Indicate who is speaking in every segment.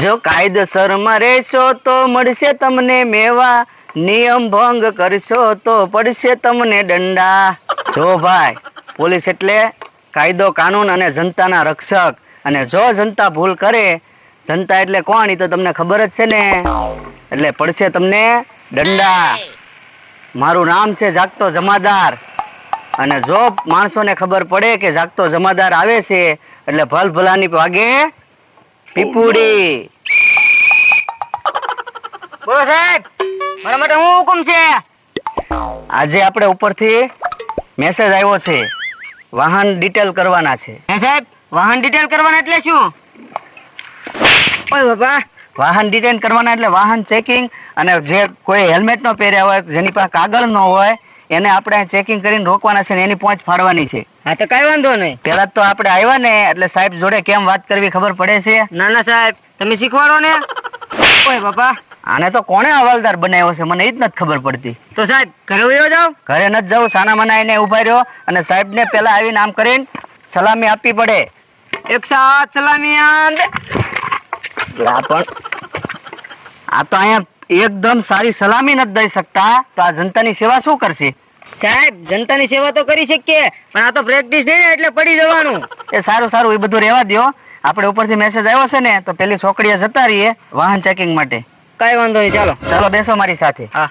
Speaker 1: જો કાયદેસરમાં રહેશો તો મળશે તમને મેવા. નિયમ ભંગ કરશો તો પડશે તમને દંડા. જો ભાઈ, પોલીસ એટલે કાયદો, કાનૂન અને જનતાના રક્ષક. અને જો જનતા ભૂલ કરે, જનતા એટલે કોણ એ તો તમને ખબર જ છે ને? એટલે પડશે તમને દંડા. મારું નામ છે જાગતો જમાદાર. અને જો માણસોને ખબર પડે કે જાગતો જમાદાર આવે છે, એટલે ભલ ભલાની વાગે પીપુડી. બોલો સાહેબ મારા માટે હું હુકમ છે? આજે આપણે ઉપરથી મેસેજ આવ્યો છે વાહન ડિટેલ કરવાના છે. હે સાહેબ વાહન ડિટેલ કરવાના એટલે શું? ઓય બાપા વાહન ડિટેન કરવાના એટલે વાહન ચેકિંગ અને જે કોઈ હેલ્મેટ નો પહેર્યા હોય જેની પાસે કાગળ ન હોય એને આપણે ચેકિંગ કરીને રોકવાના છે ને એની પહોંચ ફાડવાની છે.
Speaker 2: હા તો કઈ વાંધો નહીં.
Speaker 1: પેલા તો આપણે આવ્યા ને એટલે સાહેબ જોડે કેમ વાત કરવી ખબર પડે છે?
Speaker 2: ના ના સાહેબ. તમે શીખવાડો ને.
Speaker 1: ઓય બાપા. આને તો કોણે હવાલદાર બનાવ્યો છે? મને એ જ નથી ખબર પડતી.
Speaker 2: તો સાહેબ ઘરે ઉયો જાવ
Speaker 1: ઘરે નથી જવું સાના મના એને ઊભા રહ્યો અને સાહેબ ને પેલા આવીને આમ કરીને સલામી આપવી પડે.
Speaker 2: એક સાત સલામી
Speaker 1: આ પણ આ તો અહીંયા એકદમ સારી સલામી નથી દઈ શકતા. તો આ જનતાની સેવા શું કરશે?
Speaker 2: સાહેબ જનતાની સેવા તો કરી શકીએ પણ આ તો પ્રેક્ટિસ નહીં ને એટલે પડી જવાનું.
Speaker 1: એ સારું સારું એ બધું રહેવા દો આપણે ઉપરથી મેસેજ આવ્યો છે ને તો પેલી છોકરીએ જતા રહીએ વાહન ચેકિંગ માટે.
Speaker 2: કઈ વાંધો નહીં ચાલો.
Speaker 1: ચાલો બેસો મારી સાથે.
Speaker 2: હા.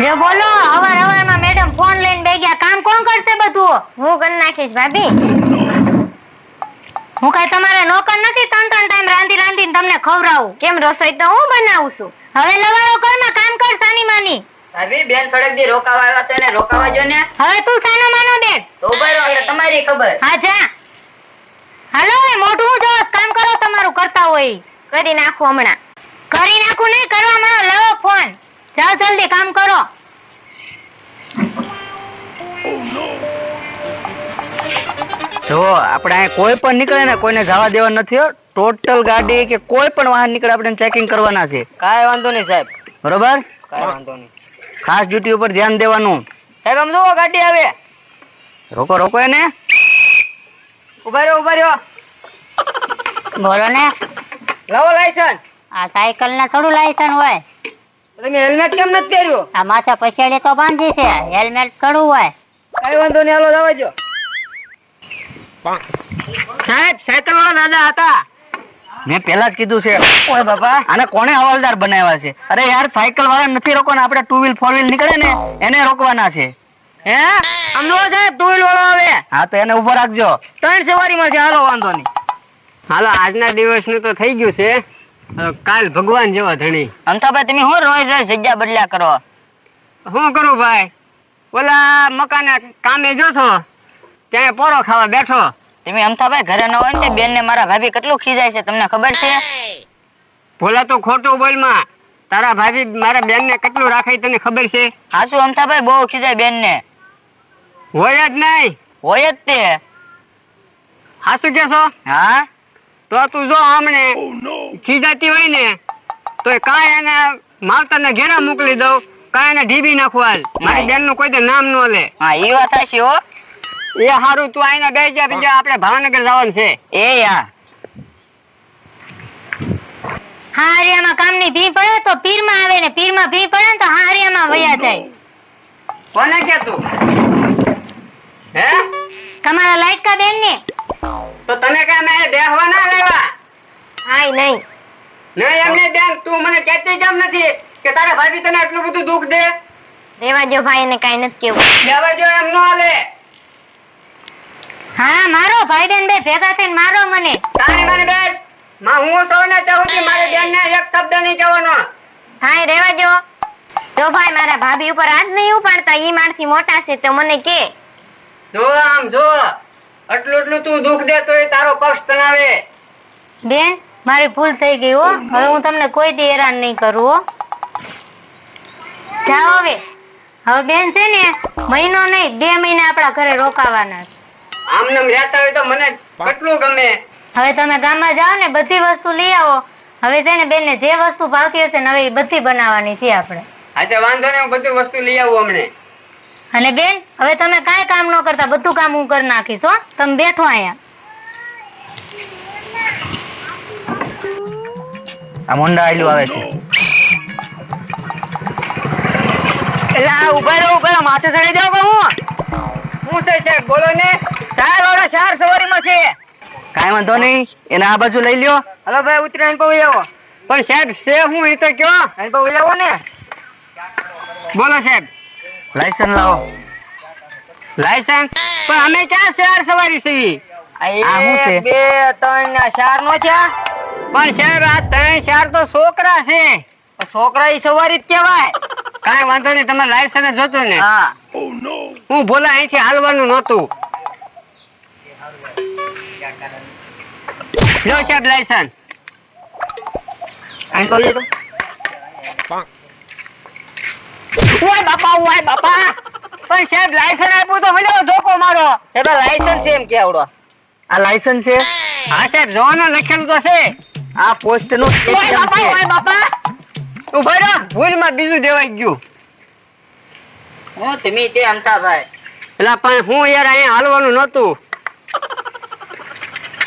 Speaker 3: જો બોલો અવાર અવારમાં મેડમ ફોન લઈને બેગ્યા. કામ કોણ કરશે બધું? હું કરી નાખીશ ભાભી. હું કઈ તમારા નોકર નથી? ત્રણ ત્રણ ટાઈમ રાંધી રાંધીને તમને ખવડાવું. કેમ રસોઈ તો હું બનાવું છું? હવે લવારો ઘરમાં કામ કર સાની માની
Speaker 2: ભાભી બેન થોડેક દી રોકાવા આવ્યા તો એને રોકાવા જો ને.
Speaker 3: હવે તું સાનો માનો બેન.
Speaker 2: તો બરો એટલે તમારી ખબર.
Speaker 3: હા જા. હાલો હવે મોઢું જો કામ કરો તમારું કરતા હોય. કરી નાખું હમણાં. કરી નાખું નહીં કરવા મળો લાવો ફોન. જાઓ જલ્દી કામ કરો.
Speaker 1: જો આપણે અહીંયા કોઈ પણ નીકળે ને કોઈને જવા દેવા નથી ટોટલ ગાડી કે કોઈ પણ વાહન નીકળે આપણે ચેકિંગ કરવાના છે.
Speaker 2: કાંઈ વાંધો નહીં સાહેબ.
Speaker 1: બરોબર?
Speaker 2: કાંઈ વાંધો નહીં.
Speaker 1: ખાસ ડ્યુટી ઉપર ધ્યાન દેવાનું.
Speaker 2: સાહેબ આમ જુઓ ગાડી આવે.
Speaker 1: રોકો રોકો એને.
Speaker 2: ઊભા રહ્યો ઊભા રહ્યો
Speaker 3: બોલો ને.
Speaker 2: લાવો લાયસન્સ
Speaker 3: આ સાયકલ ના થોડું લાયસન્સ હોય.
Speaker 2: તમે હેલ્મેટ કેમ નથી પહેર્યું?
Speaker 3: આ માથા પછાડી તો બાંધી છે. હેલ્મેટ કડું હોય.
Speaker 2: કઈ વાંધો નહીં હાલો જવા જો સાહેબ સાયકલ વાળા દાદા હતા.
Speaker 1: મેં પેલા જ કીધું છે.
Speaker 2: ઓય બાપા.
Speaker 1: આને કોણે હવાલદાર બનાવ્યા છે? અરે યાર સાયકલ વાળા નથી રોકવાના આપણે ટુ વ્હીલ ફોર વ્હીલ નીકળે ને એને રોકવાના છે.
Speaker 2: હે? આમ જુઓ સાહેબ ટુ વ્હીલ વાળો આવે.
Speaker 1: હા તો એને ઊભો રાખજો.
Speaker 2: ત્રણ સવારીમાં છે હાલો વાંધો નહીં. હાલો આજના દિવસનું તો થઈ ગયું છે. કાલ ભગવાન જેવા ધણી.
Speaker 1: અંતાભાઈ તમે શું રોજ રોજ જગ્યા બદલ્યા કરો?
Speaker 2: શું કરું ભાઈ? ઓલા મકાને કામે જો છો? ત્યાં પોરો ખાવા બેઠો?
Speaker 1: તમે અમથાભાઈ ઘરે ન હોય ને બેન ને મારા ભાભી કેટલું ખીજાય છે તમને ખબર છે?
Speaker 2: ભોલા તો ખોટું બોલમાં તારા ભાભી મારા બેન ને કેટલું રાખે તને ખબર છે?
Speaker 1: હાસુ અમથાભાઈ બહુ ખીજાય બેન ને
Speaker 2: હોય જ નહીં.
Speaker 1: હોય જ તે.
Speaker 2: હાસુ કેશો
Speaker 1: હા?
Speaker 2: તો તું જો હમણે ખીજાતી હોય ને તો કાંઈ એને માવતરને ઘેરા મોકલી દઉં. કાંઈ એને ઢીબી નાખવા મારી બેનનું કોઈ નામ ન લે.
Speaker 1: હા એ વાત હશે હો.
Speaker 2: એ હારું તું આઈને બે જા બીજા આપણે ભાવનગર જવાનું છે.
Speaker 1: એ યા
Speaker 3: હારિયામાં કામની ભી પડે તો પીરમાં આવે ને પીરમાં ભી પડે ને તો હારિયામાં વયા જાય.
Speaker 2: કોને કે તું? હે?
Speaker 3: તમારા લાઈટકા બેન ને
Speaker 2: તો તને કા મેં બેહવા ના લેવા
Speaker 3: હાય નહીં.
Speaker 2: નહીં એમને બેન તું મને કહેતી જમ નથી કે તારા ભાભી તને આટલું બધું દુખ દે.
Speaker 3: રેવા જો ભાઈ ને કઈ નથી કેવું
Speaker 2: લેવા જો એમ ન હાલે.
Speaker 3: હા મારો ભાઈ બેન બે ભેગા થઈને મારો મને.
Speaker 2: તારી મને બેસ. માં હું સૌને ચાહું છું મારી બેન ને એક શબ્દ નહીં કહેવાનો.
Speaker 3: હાય રેવા જો જો ભાઈ મારા ભાભી ઉપર હાથ નહીં ઉપાડતા ઈ મારથી મોટા છે તો મને કે.
Speaker 2: જો આમ જો. આટલું એટલું તું દુઃખ દે તો એ તારો પક્ષ તણાવે.
Speaker 3: બેન મારી ભૂલ થઈ ગઈ હો. હવે હું તમને કોઈ દી હેરાન નહીં કરું હો. જાઓ હવે. હવે બેન છે ને મહિનો નહીં બે મહિના આપણા ઘરે રોકાવાના છે.
Speaker 2: આમ નામ રહેતા હોય તો મને કેટલું ગમે?
Speaker 3: હવે તમે ગામમાં જાઓ ને બધી વસ્તુ લઈ આવો. હવે છે ને બેનને જે વસ્તુ ભાવતી હશે ને હવે એ બધી બનાવવાની છે આપણે.
Speaker 2: આજે વાંધો ને બધી વસ્તુ લઈ આવું હમણે.
Speaker 3: અને બેન હવે તમે કાંઈ કામ ન કરતા બધું કામ હું કરી નાખીશ હો. તમે બેઠો અહીંયા.
Speaker 1: આ મોંડા આયલું આવે છે.
Speaker 2: એટલે આ ઊભા રહો ઊભા રહો માથે ચડી જાવ કે હું? હું છે સાહેબ બોલો ને. ચાર વાળો ચાર સવારીમાં છે.
Speaker 1: કાંઈ વાંધો નહીં. એને આ બાજુ લઈ લ્યો.
Speaker 2: હલો ભાઈ ઉતરી આવીને પહોંચી આવો. પણ સાહેબ છે હું એ તો કયો? આવીને પહોંચી આવો ને. બોલો સાહેબ.
Speaker 1: લાયસન્સ લાવો.
Speaker 2: લાયસન્સ? પણ અમે ક્યાં ચાર સવારી છીએ?
Speaker 1: આ શું છે?
Speaker 2: બે ત્રણ ચાર નો થયા પણ સાહેબ આ ત્રણ ચાર તો છોકરા છે. છોકરા એ સવારી જ કેવાય કાંઈ વાંધો નહીં તમારે લાયસન્સ જોતું ને.
Speaker 1: હા.
Speaker 2: હું બોલા અહીંથી હાલવાનું નહોતું. લો સાહેબ લાયસન્સ અહીં તો લીધું ઓય બાપા ઓય બાપા પણ સાહેબ લાયસન્સ આપ્યું તો મને ધોકો મારો સાહેબ લાયસન્સ એમ કે આવડો
Speaker 1: આ લાયસન્સ છે
Speaker 2: હા સાહેબ જોવાનો લખેલું તો છે
Speaker 1: આ પોસ્ટનું
Speaker 2: ઓય બાપા ઓય બાપા ઊભા રહો ભૂલમાં બીજું દેવાઈ ગયું
Speaker 4: હું તમે તે અમતા ભાઈ
Speaker 2: પેલા પણ હું યાર અહીંયા હાલવાનું નહોતું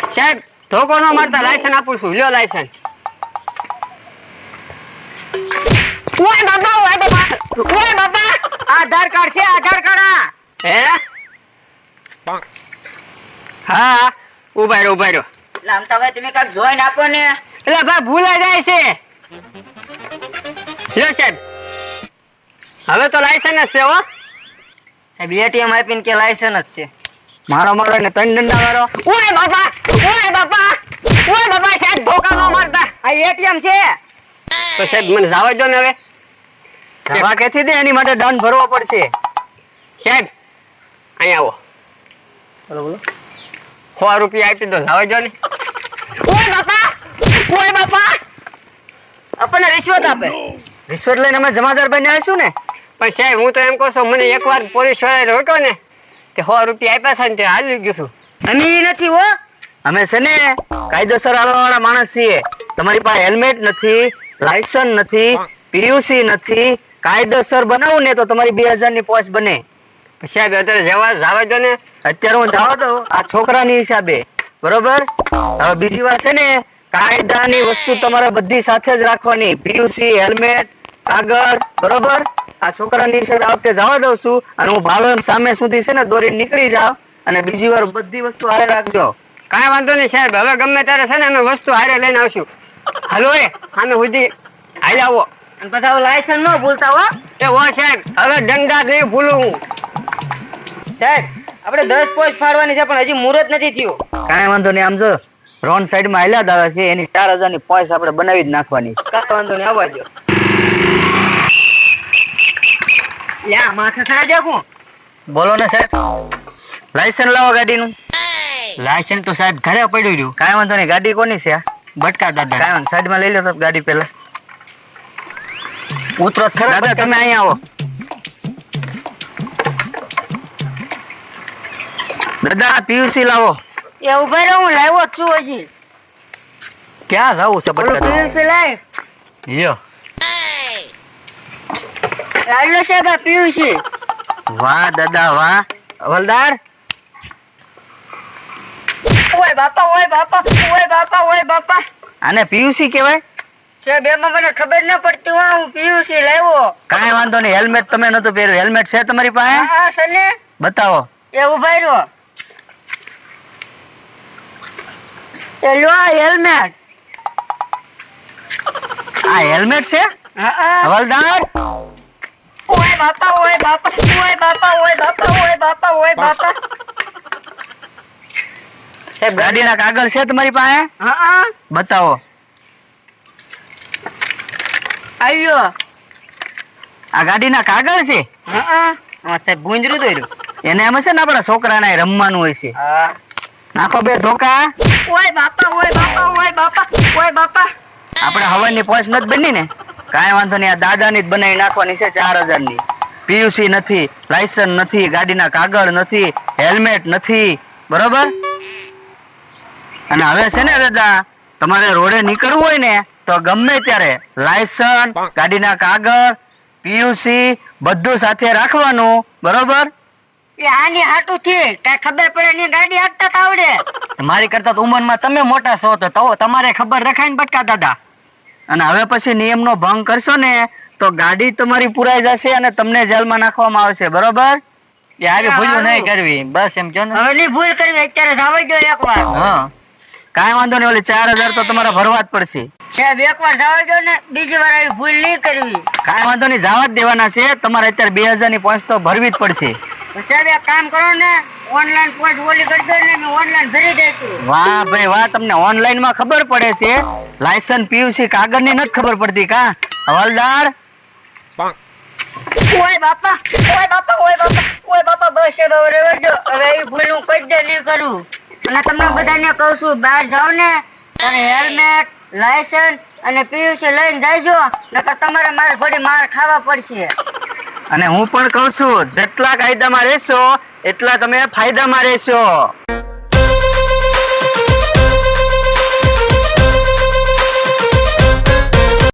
Speaker 2: સાહેબ ધોકો ન મારતા લાયસન આપું છું. લ્યો લાયસન ઓય બાપા ઓય બાપા. ઓય બાપા.
Speaker 4: આધાર કાર્ડ છે આધાર કાર્ડ
Speaker 2: હે? હા ઊભા રહ્યો ઊભા રહ્યો
Speaker 4: લામ તમે તમે કાક જોઈન આપો ને.
Speaker 2: એટલે ભાઈ ભૂલા જાય છે. લ્યો સાહેબ. હવે તો લાયસન જ છે હો.
Speaker 4: સાહેબ એટીએમ આપીને કે લાયસન જ છે.
Speaker 1: મારો મારો ને ત્રણ દંડા મારો
Speaker 2: ઓય બાપા ઓય બાપા. ઓય બાબા સાહેબ ધોકા નો મારતા?
Speaker 4: આ એટીએમ છે.
Speaker 2: તો સાહેબ મને જવા દો ને હવે.
Speaker 1: જવા કેથી દે? એની માટે દંડ ભરવો પડશે.
Speaker 2: સાહેબ અહીં આવો.
Speaker 1: બોલો બોલો.
Speaker 2: સો રૂપિયા આપી દો જવા દો ને. ઓય બાપા? ઓય બાપા?
Speaker 4: આપણને રિશ્વત આપે.
Speaker 1: રિશ્વત લઈને અમે જમાદાર બની આવીશું ને.
Speaker 2: પણ સાહેબ હું તો એમ કહું છું મને એકવાર પોલીસવાળા રોક્યો ને તે સો રૂપિયા આપ્યા છે ને તે હાલી ગયું છું.
Speaker 4: અમે નથી હો.
Speaker 1: અમે છે ને કાયદેસર હાલવાવાળા માણસ છીએ. તમારી પાસે હેલ્મેટ નથી, લાયસન્સ નથી, પીયુસી નથી, કાયદેસર બનાવું ને તો તમારી બે હજારની પોસ્ટ બને
Speaker 2: સાહેબ અત્યારે જવા જાવે તો ને,
Speaker 1: અત્યારે હું જાવ તો આ છોકરાની હિસાબે. બરોબર? હવે બીજી વાત છે ને, કાયદાની વસ્તુ તમારે બધી સાથે જ રાખવાની. પીયુસી, હેલ્મેટ, કાગળ, બરોબર? આ છોકરાની હિસાબે આ વખતે જવા દઉં છું અને હું ભાવે સામે સુધી છે ને દોરી નીકળી જાવ અને બીજી વાર બધી વસ્તુ હારે રાખજો.
Speaker 2: કાંઈ વાંધો નહીં સાહેબ. હવે ગમે ત્યારે છે ને અમે વસ્તુ હારે લઈને આવશું. હલો એ અમે સુધી હાલ આવો.
Speaker 4: અને પછી લાયસન્સ ન ભૂલતા હો.
Speaker 2: એ હો સાહેબ હવે દંડા નહીં ભૂલું હું.
Speaker 4: સાહેબ આપણે દસ પોસ્ટ ફાડવાની છે પણ હજી મુહૂર્ત નથી થયું.
Speaker 1: કાંઈ વાંધો નહીં આમ જો રોન સાઈડમાં હાલ્યા દાવે છે એની ચાર હજારની પોઈસ આપણે બનાવી જ નાખવાની છે.
Speaker 4: કાંઈ વાંધો નહીં આવવા દો. લ્યા માથે થાય જાખું
Speaker 1: બોલો ને સાહેબ. લાયસન્સ લાવો ગાડીનું.
Speaker 2: લાયસન્સ તો સાહેબ ઘરે પડ્યું રહ્યું.
Speaker 1: કાંઈ વાંધો નહીં ગાડી કોની છે
Speaker 2: બટકા દાદા.
Speaker 1: કાંઈ વાંધો સાઈડમાં લઈ લો સાહેબ ગાડી પેલા ઉતરો ખરા દાદા તમે અહીંયા આવો. દાદા પીયુસી લાવો.
Speaker 4: એ ઊભા રહો હું લાવ્યો છું હજી.
Speaker 1: ક્યાં જવું છે બટકા?
Speaker 4: પીયુસી લાય.
Speaker 1: યો
Speaker 4: આવ્યો સાહેબ આ પીયુસી.
Speaker 1: વાહ દાદા વાહ. હવલદાર
Speaker 4: ઓય બાપા ઓય બાપા ઓય બાપા ઓય બાપા.
Speaker 1: આને પીયુસી કહેવાય?
Speaker 4: સાહેબ એમાં મને ખબર ન પડતી હોય હું પીયુસી લાવ્યો.
Speaker 1: કાંઈ વાંધો નહીં હેલ્મેટ તમે નતું પહેર્યું. હેલ્મેટ છે તમારી પાસે?
Speaker 4: હા છે ને.
Speaker 1: બતાવો.
Speaker 4: એ ઊભા રહ્યો એ લો આ હેલ્મેટ.
Speaker 1: આ હેલ્મેટ છે? હવલદાર?
Speaker 4: ઓય બાપા ઓય બાપા ઓય બાપા ઓય બાપા ઓય બાપા ઓય બાપા.
Speaker 1: સાહેબ ગાડીના કાગળ છે તમારી પાસે?
Speaker 4: હા.
Speaker 1: બતાવો.
Speaker 4: આવ્યો
Speaker 1: આ ગાડીના કાગળ છે?
Speaker 4: હા. સાહેબ ગુંજરું દોર્યું
Speaker 1: એને. એમ છે ને આપણા છોકરાને રમવાનું હોય છે. નાખો બે ધોકા.
Speaker 4: ઓય બાપા ઓય બાપા ઓય બાપા ઓય બાપા.
Speaker 1: આપણે હવાની પોસ્ટ નથી બની ને? કાંઈ વાંધો નહીં આ દાદાની જ બનાવી નાખવાની છે ચાર હજારની પીયુસી નથી લાયસન્સ નથી ગાડીના કાગળ નથી હેલ્મેટ નથી. બરોબર? અને હવે છે ને દાદા તમારે રોડે નીકળવું હોય ને તો ગમે ત્યારે લાયસન્સ ગાડીના કાગળ પીયુસી બધું સાથે રાખવાનું બરોબર?
Speaker 4: એ આની હાટું છે કઈ ખબર પડે ની ગાડી હાંકતા તો આવડે.
Speaker 2: મારી કરતા ઉંમરમાં તમે મોટા છો તો તો તમારે ખબર રખાઈને બટકા દાદા.
Speaker 1: અને હવે પછી નિયમનો ભંગ કરશો ને તો ગાડી તમારી પુરાઈ જશે અને તમને જેલમાં નાખવામાં આવશે બરોબર?
Speaker 2: એ આવી ભૂલ નહીં કરવી બસ એમ જો ને?
Speaker 4: હવે ભૂલ કરવી અત્યારે જવા દો એકવાર.
Speaker 2: હા.
Speaker 1: કાંઈ વાંધો નહીં ઓલી ચાર હજાર તો તમારે ભરવા જ પડશે.
Speaker 4: સાહેબ એક જવા દો ને બીજી વાર આવી ભૂલ નહીં કરવી.
Speaker 1: કાંઈ વાંધો નહીં જવા જ દેવાના છે. તમારે અત્યારે બે હજારની પહોંચ તો ભરવી જ પડશે.
Speaker 4: સાહેબ એક કામ કરો ને ઓનલાઈન પોસ્ટ ઓલી કરી દો ને ઓનલાઈન ભરી દઈશું.
Speaker 1: વાહ ભાઈ વાહ તમને ઓનલાઈનમાં ખબર પડે છે. લાયસન્સ પીયુસી કાગળની નથી ખબર પડતી કા? હવાલદાર?
Speaker 4: ઓય બાપા ઓય બાપા ઓય બાપા ઓય બાપા બસ હવે ભૂલ હું કઈ દે નહીં કરું. અને તમને બધાને કહું છું, બહાર જાઓ ને તમે હેલ્મેટ, લાયસન્સ અને પીયુસી લઈને જાયજો, નકર તમારે મારે ઘડી માર ખાવા પડશે.
Speaker 1: અને હું પણ કહું છું, જેટલા કાયદામાં રહેશો, એટલા તમે ફાયદામાં રહેશો.